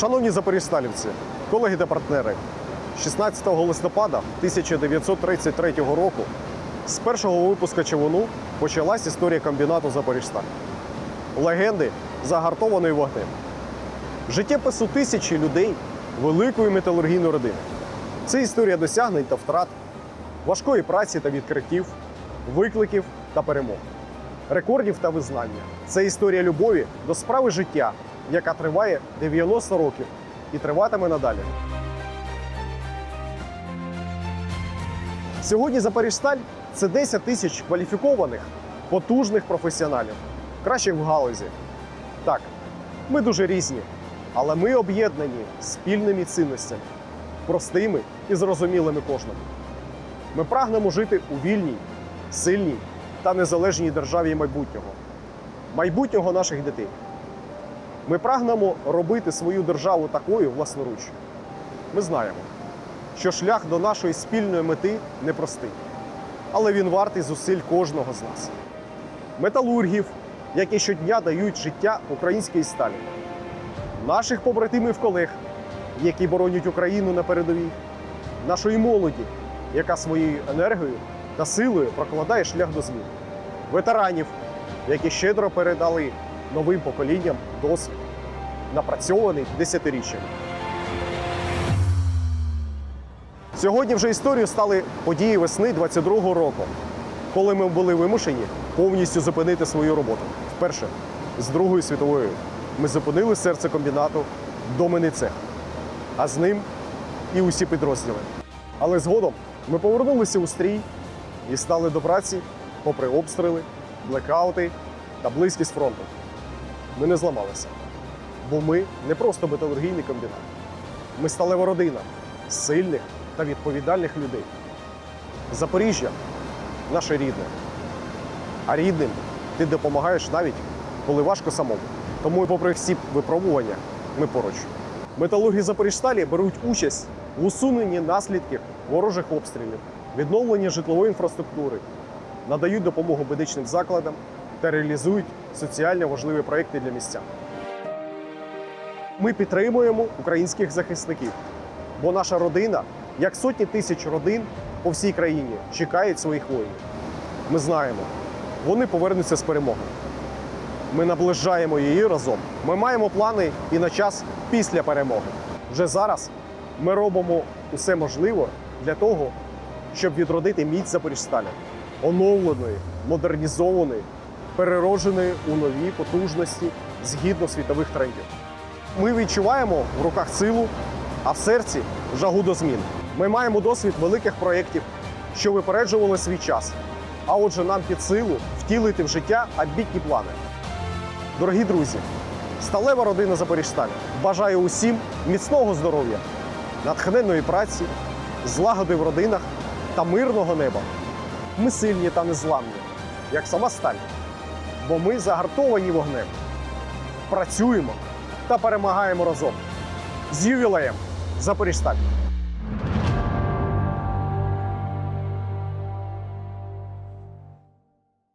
Шановні запоріжсталівці, колеги та партнери, 16 листопада 1933 року з першого випуска човуну почалась історія комбінату Запоріжсталь. Легенди загартованої вогнем. Життєпису тисячі людей великої металургійної родини. Це історія досягнень та втрат, важкої праці та відкриттів, викликів та перемог, рекордів та визнання. Це історія любові до справи життя, яка триває 90 років і триватиме надалі. Сьогодні Запоріжсталь це 10 тисяч кваліфікованих, потужних професіоналів, кращих в галузі. Так, ми дуже різні, але ми об'єднані спільними цінностями, простими і зрозумілими кожному. Ми прагнемо жити у вільній, сильній та незалежній державі майбутнього, майбутнього наших дітей. Ми прагнемо робити свою державу такою власноруч. Ми знаємо, що шлях до нашої спільної мети непростий, але він вартий зусиль кожного з нас. Металургів, які щодня дають життя українській сталі, наших побратимів колег, які боронять Україну на передовій, нашої молоді, яка своєю енергією та силою прокладає шлях до змін, ветеранів, які щедро передали новим поколінням досвід, напрацьований десятиріччями. Сьогодні вже історією стали події весни 22-го року, коли ми були вимушені повністю зупинити свою роботу. Вперше з Другої світової ми зупинили серце комбінату доменний цех, а з ним і усі підрозділи. Але згодом ми повернулися у стрій і стали до праці попри обстріли, блекаути та близькість фронту. Ми не зламалися, бо ми не просто металургійний комбінат. Ми сталева родина сильних та відповідальних людей. Запоріжжя наше рідне. А рідним ти допомагаєш навіть, коли важко самому. Тому, і попри всі випробування, ми поруч. Металурги Запоріжсталі беруть участь в усуненні наслідків ворожих обстрілів, відновленні житлової інфраструктури, надають допомогу медичним закладам та реалізують соціально важливі проекти для містян. Ми підтримуємо українських захисників, бо наша родина, як сотні тисяч родин по всій країні, чекають своїх воїнів. Ми знаємо, вони повернуться з перемогою. Ми наближаємо її разом. Ми маємо плани і на час після перемоги. Вже зараз ми робимо усе можливе для того, щоб відродити міць Запоріжсталі, оновленої, модернізованої, переродженої у нові потужності згідно світових трендів. Ми відчуваємо в руках силу, а в серці жагу до змін. Ми маємо досвід великих проєктів, що випереджували свій час. А отже, нам під силу втілити в життя амбітні плани. Дорогі друзі, сталева родина Запоріжсталь бажаю усім міцного здоров'я, натхненної праці, злагоди в родинах та мирного неба. Ми сильні та незламні, як сама сталь, бо ми загартовані вогнем. Працюємо та перемагаємо разом. З ювілеєм Запоріжсталь!